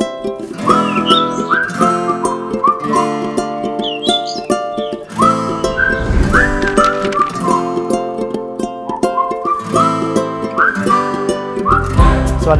ส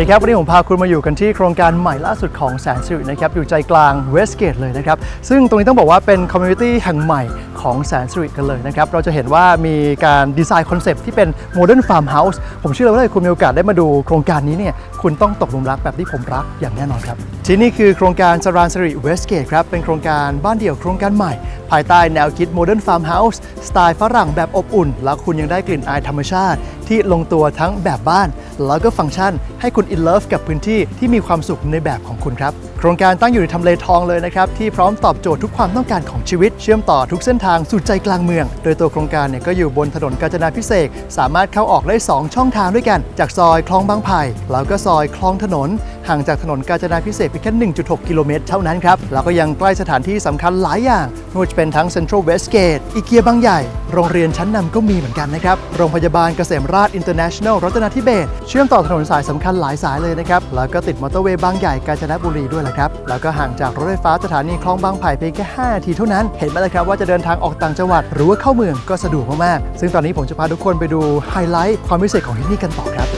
ดีครับ วันนี้ผมพาคุณมาอยู่กันที่โครงการใหม่ล่าสุดของแสนสิรินะครับ อยู่ใจกลางเวสเกตเลยนะครับ ซึ่งตรงนี้ต้องบอกว่าเป็นคอมมูนิตี้แห่งใหม่ของแสนสิริกันเลยนะครับ เราจะเห็นว่ามีการดีไซน์คอนเซปต์ที่เป็นโมเดิร์นฟาร์มเฮาส์ผมเชื่อเลยว่าถ้าคุณมีโอกาสได้มาดูโครงการนี้เนี่ยคุณต้องตกหลุมรักแบบที่ผมรักอย่างแน่นอนครับ ที่นี่คือโครงการสรานสิริเวสเกตครับเป็นโครงการบ้านเดี่ยวโครงการใหม่ ภายใต้แนวคิดโมเดิร์นฟาร์มเฮาส์สไตล์ฝรั่งแบบอบอุ่น แล้วคุณยังได้กลิ่นอายธรรมชาติ ที่ลงตัวทั้งแบบบ้าน แล้วก็ฟังก์ชันให้คุณอินเลิฟกับพื้นที่ที่มีความสุขในแบบของคุณครับโครงการตั้งอยู่ในทำเลทองเลยนะครับ ที่พร้อมตอบโจทย์ทุกความต้องการของชีวิต เชื่อมต่อทุกเส้นทางสู่ใจกลางเมือง โดยตัวโครงการเนี่ยก็อยู่บนถนนกาญจนาพิเศษสามารถเข้าออกได้ 2 ช่องทางด้วยกัน จากซอยคลองบางไผ่แล้วก็ซอยคลองถนน ห่างจากถนนกาญจนาพิเศษเพียงแค่ 1.6 กิโลเมตรเท่านั้นครับแล้วก็ยังใกล้สถานที่สำคัญหลายอย่างไม่ว่าจะเป็นทั้งเซ็นทรัลเวสเกตอีเกียบางใหญ่ โรงเรียนชั้นนำก็มีเหมือนกันนะครับโรงพยาบาลเกษมราชอินเตอร์เนชั่นแนลรัตนทิเบศเชื่อมต่อถนนสายสำคัญหลายสายเลยนะครับแล้วก็ติดมอเตอร์เวย์บางใหญ่กาญจนบุรีด้วยและครับ แล้วก็ห่างจากรถไฟฟ้าสถานีคลองบางไผ่เพียงแค่ 5 นาทีเท่านั้น เห็นไหมล่ะครับว่าจะเดินทางออกต่างจังหวัด หรือว่าเข้าเมืองก็สะดวกมากๆ ซึ่งตอนนี้ผมจะพาทุกคนไปดูไฮไลท์ความพิเศษของที่นี่กันต่อครับ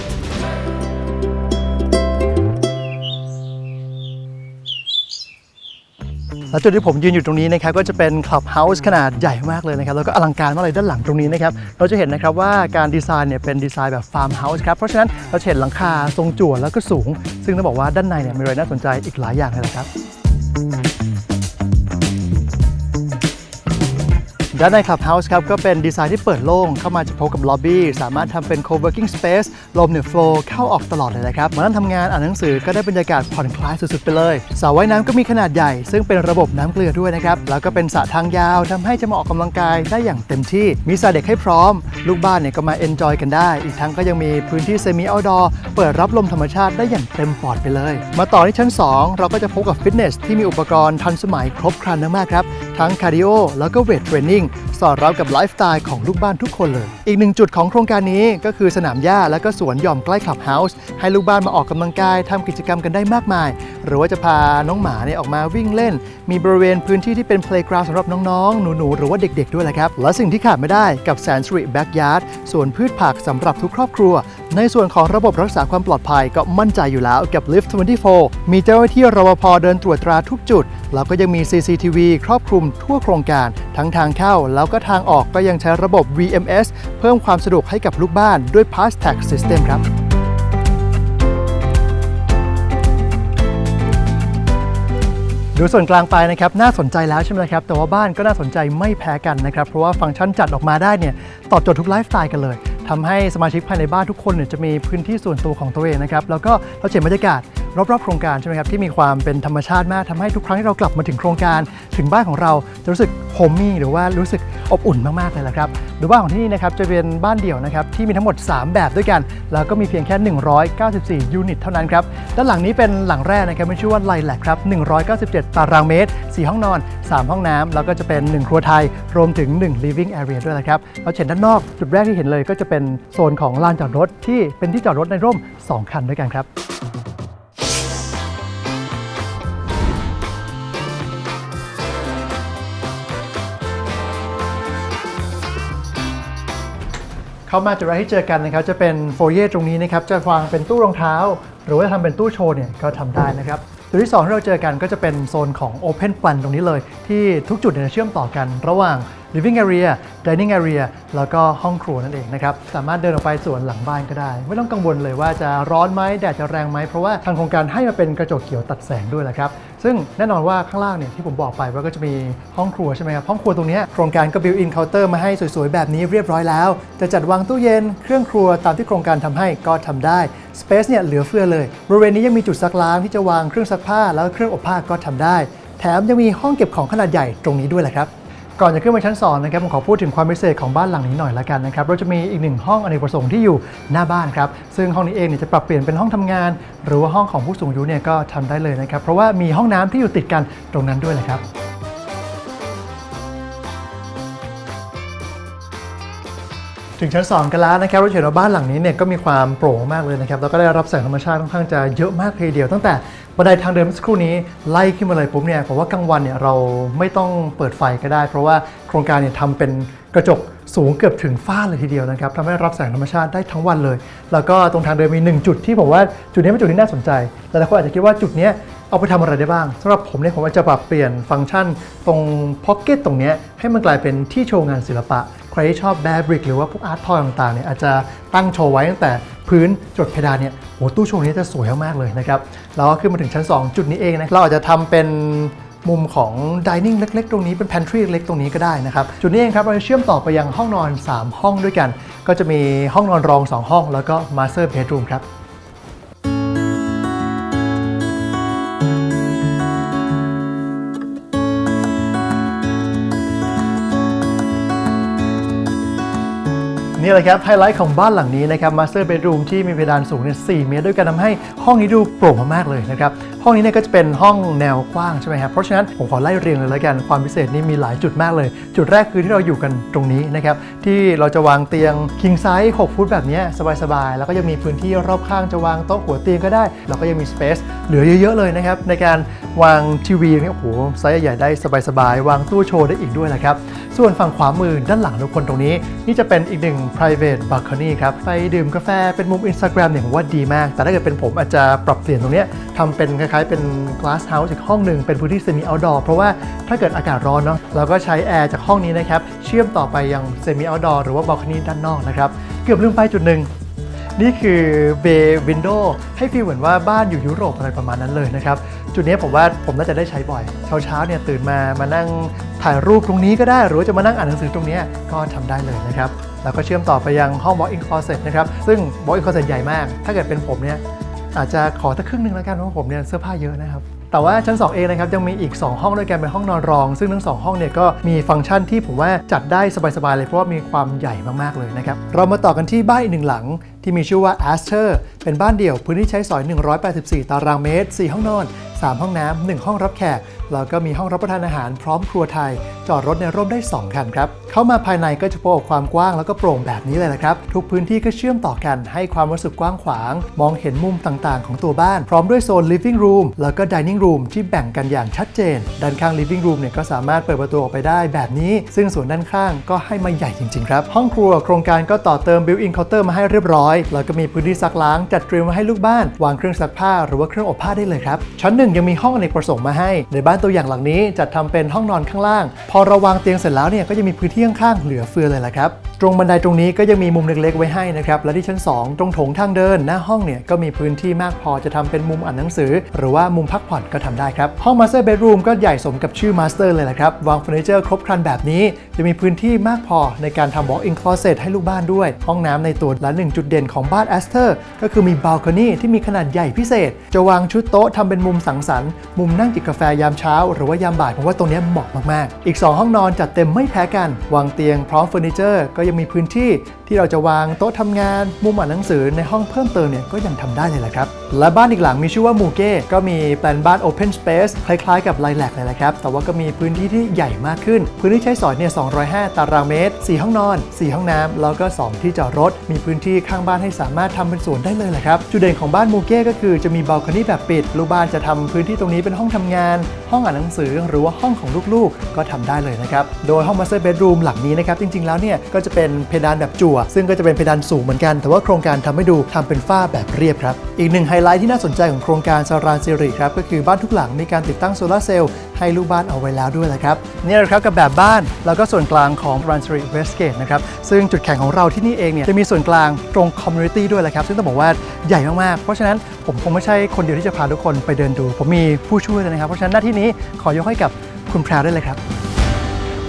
และจุดที่ผมยืนอยู่ตรงนี้นะครับก็จะเป็นคลับเฮาส์ขนาดใหญ่มากเลยนะครับแล้วก็อลังการมากเลยด้านหลังตรงนี้นะครับเราจะเห็นนะครับว่าการดีไซน์เนี่ยเป็นดีไซน์แบบฟาร์มเฮาส์ครับเพราะฉะนั้นเราจะเห็นหลังคาทรงจั่วแล้วก็สูง ซึ่งต้องบอกว่าด้านในเนี่ยมีอะไรน่าสนใจอีกหลายอย่างเลยละครับ ด้านใน Clubhouse ครับก็เป็นดีไซน์ที่เปิดโล่งเข้ามาจะพบกับล็อบบี้สามารถทำเป็น co-working space ลมเนี่ยโฟล์เข้าออกตลอดเลยนะครับมานั่งทำงานอ่านหนังสือก็ได้บรรยากาศผ่อนคลายสุดๆไปเลยสระว่ายน้ำก็มีขนาดใหญ่ ซึ่งเป็นระบบน้ำเกลือด้วยนะครับแล้วก็เป็นสระทางยาวทำให้จะมาออกกำลังกายได้อย่างเต็มที่ มีสระเด็กให้พร้อม ลูกบ้านเนี่ยก็มาเอนจอยกันได้ อีกทั้งก็ยังมีพื้นที่เซมิเอาดอร์เปิดรับลมธรรมชาติได้อย่างเต็มปอดไปเลย มาต่อที่ชั้น 2 เราก็จะพบกับฟิตเนสที่มีอุปกรณ์ทันสมัยครบครันมากครับทั้งคาร์ดิโอแล้วก็เวทเทรนนิ่งสอดรับกับไลฟ์สไตล์ของลูกบ้านทุกคนเลย อีกหนึ่งจุดของโครงการนี้ก็คือสนามหญ้าและก็สวนหย่อมใกล้คลับเฮาส์ให้ลูกบ้านมาออกกำลังกายทำกิจกรรมกันได้มากมาย หรือว่าจะพาน้องหมาเนี่ยออกมาวิ่งเล่น มีบริเวณพื้นที่ที่เป็นเพลย์กราวด์สำหรับน้องๆ หนูๆ หรือว่าเด็กๆ ด้วยแหละครับ และสิ่งที่ขาดไม่ได้กับแสนส r รีแบ็กยาร์ดสวนพืชผักสำหรับทุกครอบครัว ในส่วนของระบบรักษาความปลอดภัยก็มั่นใจอยู่แล้วกับ Lift 24 มีเจ้าหน้าที่รปภเดินตรวจตราทุกจุด แล้วก็ยังมี CCTV ครอบคลุมทั่วโครงการ ทั้งทางเข้าแล้วก็ทางออกก็ยังใช้ระบบ VMS เพิ่มความสะดวกให้กับลูกบ้านด้วย Pass Tag System ครับดูส่วนกลางไปนะครับน่าสนใจแล้วใช่ไหมครับแต่ว่าบ้านก็น่าสนใจไม่แพ้กันนะครับเพราะว่าฟังก์ชันจัดออกมาได้เนี่ยตอบโจทย์ทุกไลฟ์สไตล์กันเลย ทำให้สมาชิกภายในบ้านทุกคนเนี่ยจะมีพื้นที่ส่วนตัวของตัวเองนะครับแล้วก็เราจะเห็นบรรยากาศ รอบๆโครงการใช่ไหมครับที่มีความเป็นธรรมชาติมากทำให้ทุกครั้งที่เรากลับมาถึงโครงการถึงบ้านของเราจะรู้สึกโฮมมี่หรือว่ารู้สึกอบอุ่นมากๆเลยละครับหรือบ้านของที่นี่นะครับจะเป็นบ้านเดี่ยวนะครับที่มีทั้งหมด 3 แบบด้วยกัน แล้วก็มีเพียงแค่ 194 ยูนิตเท่านั้นครับด้านหลังนี้เป็นหลังแรกนะครับไม่ชื่อว่าไลแลกครับ 197 ตารางเมตร 4 ห้องนอน 3 ห้องน้ำแล้วก็จะเป็น 1 ครัวไทย รวมถึง 1 living area ด้วยนะครับเราเห็นด้านนอกจุดแรกที่เห็นเลยก็จะเป็นโซนของลานจอดรถที่เป็นที่จอดรถในร่ม 2 คันด้วยกันครับ เข้ามาจุดแรกที่เจอกันนะครับจะเป็นโฟเย่ตรงนี้นะครับจะวางเป็นตู้รองเท้า หรือว่าทำเป็นตู้โชว์เนี่ยก็ทำได้นะครับจุดที่2ที่เราเจอกันก็จะเป็นโซนของ Open Plan ตรงนี้เลย ที่ทุกจุดเนี่ยเชื่อมต่อกันระหว่าง Living Area Dining Area แล้วก็ห้องครัวนั่นเองนะครับ สามารถเดินออกไปสวนหลังบ้านก็ได้ ไม่ต้องกังวลเลยว่าจะร้อนไหมแดดจะแรงไหมเพราะว่าทางโครงการให้มาเป็นกระจกเขียวตัดแสงด้วยแหละครับ ซึ่งแน่นอนว่าข้างล่างเนี่ยที่ผมบอกไปว่าก็จะมีห้องครัวใช่ไหมครับ ห้องครัวตรงนี้โครงการก็ built in counter มาให้สวยๆ แบบนี้เรียบร้อยแล้ว จะจัดวางตู้เย็นเครื่องครัวตามที่โครงการทำให้ก็ทำได้ Space เนี่ยเหลือเฟือเลย บริเวณนี้ยังมีจุดซักล้างที่จะวางเครื่องซักผ้าแล้วเครื่องอบผ้าก็ทำได้ แถมยังมีห้องเก็บของขนาดใหญ่ตรงนี้ด้วยแหละครับ ก่อนจะขึ้นไปชั้น2นะครับผมขอพูดถึงความพิเศษของบ้านหลังนี้หน่อยละกันนะครับเราจะมีอีกหนึ่งห้องอเนกประสงค์ที่อยู่หน้าบ้านครับซึ่งห้องนี้เองเนี่ยจะปรับเปลี่ยนเป็นห้องทำงาน หรือว่าห้องของผู้สูงอายุเนี่ยก็ทำได้เลยนะครับเพราะว่ามีห้องน้ำที่อยู่ติดกันตรงนั้นด้วยเลยครับ ถึงชั้น 2 กันแล้วนะครับราจะเห็นว่าบ้านหลังนี้เนี่ยก็มีความโปร่งมากเลยนะครับแล้วก็ได้รับแสงธรรมชาติค่อนข้างจะเยอะมากเลยเดียว ตั้งแต่บันไดทางเดินเมื่อสักครู่นี้ไล่ขึ้นมาเลยปุ๊บเนี่ยผมว่ากลางวันเนี่ยเราไม่ต้องเปิดไฟก็ได้ เพราะว่าโครงการเนี่ยทำเป็นกระจกสูงเกือบถึงฟ้าเลยทีเดียวนะครับทำให้รับแสงธรรมชาติได้ทั้งวันเลย แล้วก็ตรงทางเดินมีหนึ่งจุดที่ผมว่าจุดนี้เป็นจุดที่น่าสนใจหลายคนอาจจะคิดว่าจุดนี้เอาไปทำอะไรได้บ้างสำหรับผมเนี่ยผมว่าจะปรับเปลี่ยนฟังก์ชันตรงพ็อกเก็ตตรงนี้ให้มันกลายเป็นที่โชว์งานศิลปะ ใครที่ชอบแบบริกหรือว่าพวกอาร์ตทอยต่างๆเนี่ยอาจจะตั้งโชว์ไว้ตั้งแต่พื้นจดเพดานเนี่ยโหตู้โชว์นี้จะสวยมากเลยนะครับแล้วก็ขึ้นมาถึงชั้น 2 จุดนี้เองนะเราอาจจะทำเป็นมุมของดิเนิ่งเล็กๆ ตรงนี้เป็นแพนทรีเล็กๆตรงนี้ก็ได้นะครับ จุดนี้เองครับ เราจะเชื่อมต่อไปยังห้องนอน 3 ห้องด้วยกัน ก็จะมีห้องนอนรอง 2 ห้อง แล้วก็มาสเตอร์เบดรูมครับ นี่แหละครับไฮไลท์ของบ้านหลังนี้นะครับมาสเตอร์เบดรูมที่มีเพดานสูงเนี่ย4เมตรด้วยกันทำให้ห้องนี้ดูโปร่งมากๆเลยนะครับห้องนี้เนี่ยก็จะเป็นห้องแนวกว้างใช่ไหมครับเพราะฉะนั้นผมขอไล่เรียงเลยแล้วกันความพิเศษนี่มีหลายจุดมากเลย จุดแรกคือที่เราอยู่กันตรงนี้นะครับที่เราจะวางเตียง king size 6ฟุตแบบนี้สบายๆ แล้วก็ยังมีพื้นที่รอบข้างจะวางโต๊ะหัวเตียงก็ได้ แล้วก็ยังมี space เหลือเยอะๆเลยนะครับในการวางทีวีเนี่ยโอ้โหไซส์ใหญ่ได้สบายๆ วางตู้โชว์ได้อีกด้วยแหละครับส่วนฝั่งขวามือด้านหลังทุกคนตรงนี้ นี่จะเป็นอีกหนึ่ง private balcony ครับไปดื่มกาแฟเป็นมุม Instagram เนี่ยผมว่าดีมาก แต่ถ้าเกิดเป็นผมอาจจะปรับเปลี่ยนตรงนี้ทำเป็นคล้ายๆเป็น glass house อีกห้องหนึ่งเป็นพื้นที่ semi outdoor เพราะว่าถ้าเกิดอากาศร้อนเนาะเราก็ใช้แอร์จากห้องนี้นะครับ เชื่อมต่อไปยัง semi outdoor หรือว่า balcony ด้านนอกนะครับ เกือบลืมไปจุดหนึ่งนี่คือเบย์วินโดให้ฟีลเหมือนว่าบ้านอยู่ยุโรปอะไรประมาณนั้นเลยนะครับ จุดนี้ผมว่าผมน่าจะได้ใช้บ่อย เช้าๆเนี่ยตื่นมามานั่งถ่ายรูปตรงนี้ก็ได้ หรือว่าจะมานั่งอ่านหนังสือตรงนี้ก็ทำได้เลยนะครับ แล้วก็เชื่อมต่อไปยังห้อง walk-in closet นะครับ ซึ่ง walk-in closet ใหญ่มาก ถ้าเกิดเป็นผมเนี่ย อาจจะขอสักครึ่งหนึ่งแล้วกันเพราะผมเนี่ยเสื้อผ้าเยอะนะครับ แต่ว่าชั้น2เองนะครับยังมีอีก 2 ห้องด้วยกันเป็นห้องนอนรอง ซึ่งทั้ง 2 ห้องเนี่ยก็มีฟังก์ชันที่ผมว่าจัดได้สบายๆเลยเพราะว่ามีความใหญ่มากๆเลยนะครับเรามาต่อกันที่บ้านอีกหนึ่งหลังที่มีชื่อว่า Aster เป็นบ้านเดี่ยวพื้นที่ใช้สอย 184 ตารางเมตร 4 ห้องนอน 3 ห้องน้ำ 1 ห้องรับแขก แล้วก็มีห้องรับประทานอาหารพร้อมครัวไทย จอดรถในร่มได้ 2 คันครับ เข้ามาภายในก็จะพบกับความกว้างแล้วก็โปร่งแบบนี้เลยนะครับ ทุกพื้นที่ก็เชื่อมต่อกันให้ความรู้สึกกว้างขวาง มองเห็นมุมต่างๆ ของตัวบ้าน พร้อมด้วยโซน living room แล้วก็ dining room ที่แบ่งกันอย่างชัดเจน ด้านข้าง living room เนี่ยก็สามารถเปิดประตูออกไปได้แบบนี้ ซึ่งส่วนด้านข้างก็ให้มาใหญ่จริง ๆ ครับ ห้องครัวโครงการก็ต่อเติม built-in counter มาให้เรียบร้อยแล้วก็มีพื้นที่ซักล้างจัดเตรียมไว้ให้ลูกบ้าน วางเครื่องซักผ้าหรือว่าเครื่องอบผ้าได้เลยครับ ชั้นหนึ่งยังมีห้องอเนกประสงค์มาให้ ในบ้านตัวอย่างหลังนี้จัดทำเป็นห้องนอนข้างล่าง พอเราวางเตียงเสร็จแล้วเนี่ยก็จะมีพื้นที่ข้างๆเหลือเฟือเลยละครับตรงบันไดตรงนี้ก็ยังมีมุมเล็กๆไว้ให้นะครับและที่ชั้น 2 ตรงโถงทางเดินหน้าห้องเนี่ยก็มีพื้นที่มากพอจะทำเป็นมุมอ่านหนังสือ หรือว่ามุมพักผ่อนก็ทำได้ครับ ห้อง Master Bedroom ก็ใหญ่สมกับชื่อ Master เลยแหละครับ วางเฟอร์นิเจอร์ครบครันแบบนี้ จะมีพื้นที่มากพอในการทำ walk-in closet ให้ลูกบ้านด้วย ห้องน้ำในตัวและหนึ่งจุดเด่นของบ้าน Aster ก็คือมี balcony ที่มีขนาดใหญ่พิเศษ จะวางชุดโต๊ะทำเป็นมุมสังสรรค์มุมนั่งจิบกาแฟยามเช้า หรือว่ายามบ่ายผมว่าตรงนี้เหมาะมากๆ อีก 2 ห้องนอนจัดเต็มไม่แพ้กัน วางเตียงพร้อมเฟอร์นิเจอร์ก็ยังมีพื้นที่ที่เราจะวางโต๊ะทำงาน มุมอ่านหนังสือในห้องเพิ่มเติมเนี่ยก็ยังทำได้เลยแหละครับและบ้านอีกหลังมีชื่อว่ามูเก้ก็มีแปลนบ้าน Open Space คล้ายๆกับไลแลกเลยแหละครับ แต่ว่าก็มีพื้นที่ที่ใหญ่มากขึ้น พื้นที่ใช้สอยเนี่ย 205 ตารางเมตร 4 ห้องนอน 4 ห้องน้ำแล้วก็ 2 ที่จอดรถ มีพื้นที่ข้างบ้านให้สามารถทำเป็นสวนได้เลยแหละครับ จุดเด่นของบ้านมูเก้ก็คือจะมีบัลคอนี่แบบปิด ลูกบ้านจะทำพื้นที่ตรงนี้เป็นห้องทำงาน ห้องอ่านหนังสือ หรือว่าห้องของลูกๆ ก็ทำได้เลยนะครับ โดยห้อง Master Bedroom หลังนี้นะครับ จริงๆ แล้วเนี่ยก็จะเป็นเพดานแบบจั่ว ซึ่งก็จะเป็นเพดานสูงเหมือนกัน แต่ว่าโครงการทำให้ดูทำเป็นฝ้าแบบเรียบครับ อีกหนึ่งไฮไลท์ที่น่าสนใจของโครงการสารานซิริครับก็คือบ้านทุกหลังมีการติดตั้งโซลาร์เซลล์ให้ลูกบ้านเอาไว้แล้วด้วยแหละครับนี่แหละครับกับแบบบ้านแล้วก็ส่วนกลางของ r a n s i r i Westgate นะครับซึ่งจุดแข็งของเราที่นี่เองเนี่ยจะมีส่วนกลางตรง Community ด้วยแหละครับ ซึ่งต้องบอกว่าใหญ่มากๆ เพราะฉะนั้นผมคงไม่ใช่คนเดียวที่จะพาทุกคนไปเดินดู ผมมีผู้ช่วยนะครับ เพราะฉะนั้นหน้าที่นี้ขอยกให้กับคุณแพรวได้เลยครับ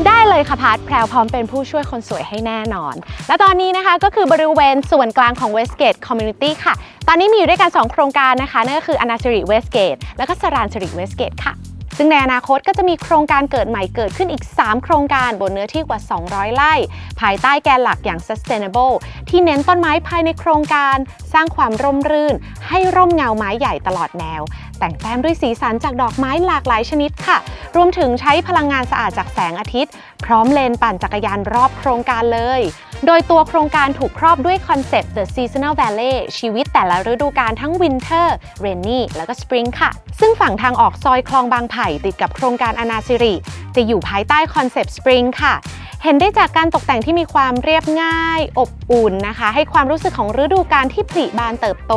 ได้เลยค่ะพัทแพรวพร้อมเป็นผู้ช่วยคนสวยให้แน่นอน และตอนนี้นะคะก็คือบริเวณส่วนกลางของ Westgate Community ค่ะ อนนี้มีอยู่ด้วยกัน 2 โครงการนะคะนั่นก็คืออนาสิริเวสเกตและก็สรานสิริเวสเกตค่ะ ซึ่งในอนาคตก็จะมีโครงการเกิดใหม่เกิดขึ้นอีก 3 โครงการบนเนื้อที่กว่า 200 ไร่ ภายใต้แกนหลักอย่าง sustainable ที่เน้นต้นไม้ภายในโครงการ สร้างความร่มรื่น ให้ร่มเงาไม้ใหญ่ตลอดแนว แต่งแต้มด้วยสีสันจากดอกไม้หลากหลายชนิดค่ะ รวมถึงใช้พลังงานสะอาดจากแสงอาทิตย์ พร้อมเลนปั่นจักรยานรอบโครงการเลย โดยตัวโครงการถูกครอบด้วยคอนเซปต์ The Seasonal Valley ชีวิตแต่ละฤดูกาลทั้ง Winter, Rainy แล้วก็ Spring ค่ะ ซึ่งฝั่งทางออกซอยคลองบางไผ่ติดกับโครงการอนาสิริ จะอยู่ภายใต้คอนเซปต์ Spring ค่ะเห็นได้จากการตกแต่งที่มีความเรียบง่าย อบอุ่นนะคะ ให้ความรู้สึกของฤดูกาลที่ผลิบานเติบโต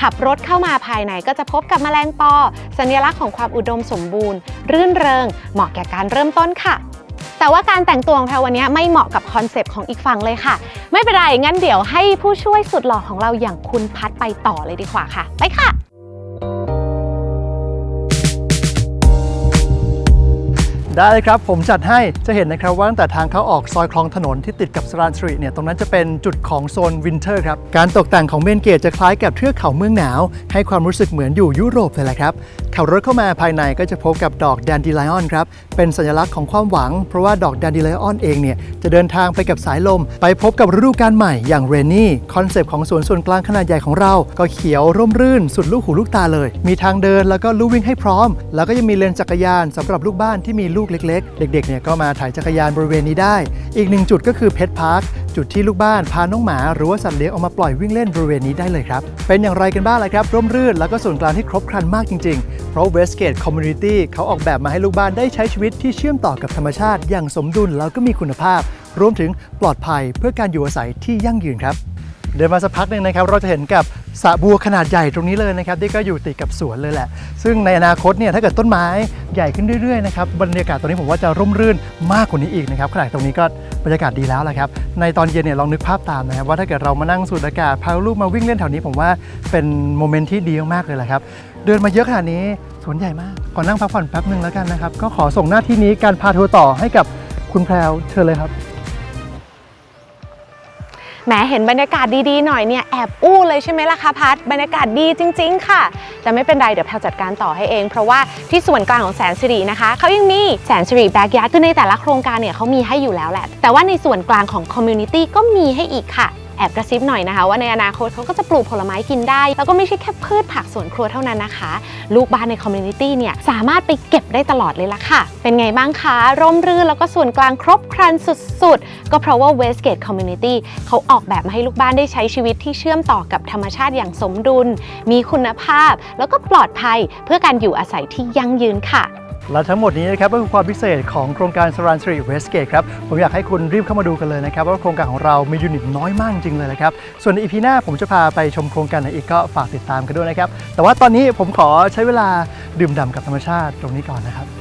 ขับรถเข้ามาภายในก็จะพบกับแมลงปอ สัญลักษณ์ของความอุดมสมบูรณ์ รื่นเริง เหมาะแก่การเริ่มต้นค่ะ แต่ว่าการแต่งตัวของแพรวันนี้ไม่เหมาะกับคอนเซปต์ของอีกฝั่งเลยค่ะ ไม่เป็นไรงั้นเดี๋ยวให้ผู้ช่วยสุดหล่อของเราอย่างคุณพัดไปต่อเลยดีกว่าค่ะ ไปค่ะ ได้เลยครับ ผมจัดให้จะเห็นนะครับว่าตั้งแต่ทางเข้าออกซอยคลองถนนที่ติดกับสรานสตรีทเนี่ยตรงนั้นจะเป็นจุดของโซนวินเทอร์ครับ การตกแต่งของเมนเกตจะคล้ายกับเทือกเขาเมืองหนาว ให้ความรู้สึกเหมือนอยู่ยุโรปเลยแหละครับขับรถเข้ามาภายในก็จะพบกับดอกแดนดิไลออนครับ เป็นสัญลักษณ์ของความหวัง เพราะว่าดอกแดนดิไลออนเองเนี่ย จะเดินทางไปกับสายลม ไปพบกับฤดูกาลใหม่อย่างเรนนี่คอนเซปต์ของสวนส่วนกลางขนาดใหญ่ของเรา ก็เขียวร่มรื่น สุดลูกหูลูกตาเลย มีทางเดินแล้วก็ลู่วิ่งให้พร้อม แล้วก็ยังมีเลนจักรยานสำหรับลูกบ้านที่มีลูกเล็ก ๆ เด็กๆเนี่ยก็มาถ่ายจักรยานบริเวณนี้ได้ อีกหนึ่งจุดก็คือเพ t พาร์ค จุดที่ลูกบ้านพาน้องหมา หรือว่าสัตว์เลี้ยงออกมาปล่อยวิ่งเล่นบริเวณนี้ได้เลยครับ เป็นอย่างไรกันบ้างล่ะครับ ร่มรื่นแล้วก็ส่วนกลางที่ครบครันมากจริง ๆ เพราะ Westgate Community เขาออกแบบมาให้ลูกบ้านได้ใช้ชีวิตที่เชื่อมต่อกับธรรมชาติ อย่างสมดุลแล้วก็มีคุณภาพ รวมถึงปลอดภัยเพื่อการอยู่อาศัยที่ยั่งยืนครับ เดินมาสักพักหนึ่งนะครับเราจะเห็นกับสระบัวขนาดใหญ่ตรงนี้เลยนะครับที่ก็อยู่ติดกับสวนเลยแหละ ซึ่งในอนาคตเนี่ยถ้าเกิดต้นไม้ใหญ่ขึ้นเรื่อยๆนะครับบรรยากาศตรงนี้ผมว่าจะร่มรื่นมากกว่านี้อีกนะครับขนาดตรงนี้ก็บรรยากาศดีแล้วละครับในตอนเย็นเนี่ยลองนึกภาพตามนะครับว่าถ้าเกิดเรามานั่งสูดอากาศพาลูกมาวิ่งเล่นแถวนี้ผมว่าเป็นโมเมนต์ที่ดีมากๆเลยแหละครับเดินมาเยอะขนาดนี้สวนใหญ่มากขอนั่งพักผ่อนแป๊บหนึ่งแล้วกันนะครับก็ขอส่งหน้าที่นี้การพาทัวร์ต่อให้กับคุณแพรวเชิญเลยครับ แหมเห็นบรรยากาศดีๆหน่อยเนี่ยแอบอู้เลยใช่ไหมล่ะคะพัดบรรยากาศดีจริง ๆ ค่ะ แต่ไม่เป็นไรเดี๋ยวแพลจัดการต่อให้เอง เพราะว่าที่ส่วนกลางของแสนสิรินะคะเขายังมีแสนสิริแบ็กยาร์ดคือในแต่ละโครงการเนี่ยเขามีให้อยู่แล้วแหละ แต่ว่าในส่วนกลางของคอมมูนิตี้ก็มีให้อีกค่ะ แอบกระซิบหน่อยนะคะ ว่าในอนาคตเขาก็จะปลูกผลไม้กินได้ แล้วก็ไม่ใช่แค่พืชผักสวนครัวเท่านั้นนะคะ ลูกบ้านในคอมมูนิตี้เนี่ยสามารถไปเก็บได้ตลอดเลยละค่ะ เป็นไงบ้างคะ ร่มรื่นแล้วก็ส่วนกลางครบครันสุดๆ ก็เพราะว่า Westgate Community เขาออกแบบมาให้ลูกบ้านได้ใช้ชีวิตที่เชื่อมต่อกับธรรมชาติอย่างสมดุล มีคุณภาพ แล้วก็ปลอดภัยเพื่อการอยู่อาศัยที่ยั่งยืนค่ะ และทั้งหมดนี้นะครับก็คือความพิเศษของโครงการสรานสตรีเวสเกตครับ ผมอยากให้คุณรีบเข้ามาดูกันเลยนะครับ ว่าโครงการของเรามียูนิตน้อยมากจริงเลยนะครับ ส่วนในอีพีหน้าผมจะพาไปชมโครงการไหนอีกก็ฝากติดตามกันด้วยนะครับ แต่ว่าตอนนี้ผมขอใช้เวลาดื่มด่ำกับธรรมชาติตรงนี้ก่อนนะครับ